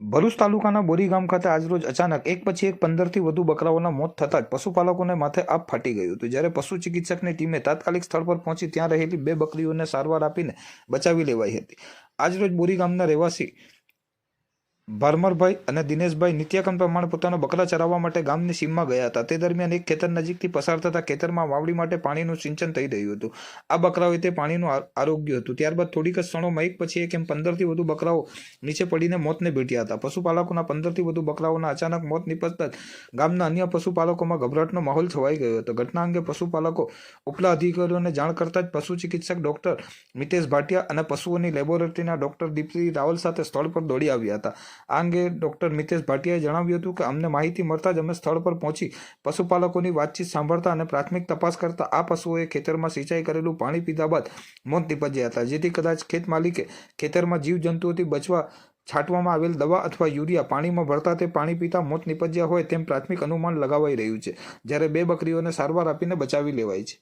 ભરૂચ તાલુકાના બોરી ગામ ખાતે આજરોજ અચાનક એક પછી એક પંદરથી વધુ બકરાઓના મોત થતાં જ પશુપાલકોને માથે આપ ફાટી ગયું હતું. જ્યારે પશુ ચિકિત્સકની ટીમે તાત્કાલિક સ્થળ પર પહોંચી ત્યાં રહેલી બે બકરીઓને સારવાર આપીને બચાવી લેવાઈ હતી. આજરોજ બોરી ગામના રહેવાસી ભારમરભાઈ અને દિનેશભાઈ નિત્યાકમ પ્રમાણે પોતાના બકરા ચરાવવા માટે ગામની સીમમાં ગયા હતા. તે દરમિયાન એક ખેતર નજીકથી પસાર થતા ખેતરમાં વાવડી માટે પાણીનું સિંચન થઈ રહ્યું હતું. આ બકરાઓએ તે પાણીનું આરોગ્ય હતું. ત્યારબાદ થોડીક જ ક્ષણોમાં એક પછી એક એમ પંદરથી વધુ બકરાઓ નીચે પડીને મોતને ભેટ્યા હતા. પશુપાલકોના પંદરથી વધુ બકરાઓના અચાનક મોત નિપજતા ગામના અન્ય પશુપાલકોમાં ગભરાટનો માહોલ છવાઈ ગયો હતો. ઘટના અંગે પશુપાલકો, ઉપલા અધિકારીઓને જાણ કરતા જ પશુ ચિકિત્સક ડોક્ટર મિતેશ ભાટિયા અને પશુઓની લેબોરેટરીના ડોક્ટર દીપ્તિ રાવલ સાથે સ્થળ પર દોડી આવ્યા હતા. આ અંગે ડોક્ટર મિતેશ ભાટિયાએ જણાવ્યું હતું કે અમને માહિતી મળતા જ અમે સ્થળ પર પહોંચી પશુપાલકોની વાતચીત સાંભળતા અને પ્રાથમિક તપાસ કરતા આ પશુઓએ ખેતરમાં સિંચાઈ કરેલું પાણી પીધા બાદ મોત નીપજ્યા હતા, જેથી કદાચ ખેત માલિકે ખેતરમાં જીવજંતુઓથી બચવા છાંટવામાં આવેલ દવા અથવા યુરિયા પાણીમાં ભરતા તે પાણી પીતા મોત નીપજ્યા હોય તેમ પ્રાથમિક અનુમાન લગાવાઈ રહ્યું છે, જ્યારે બે બકરીઓને સારવાર આપીને બચાવી લેવાય છે.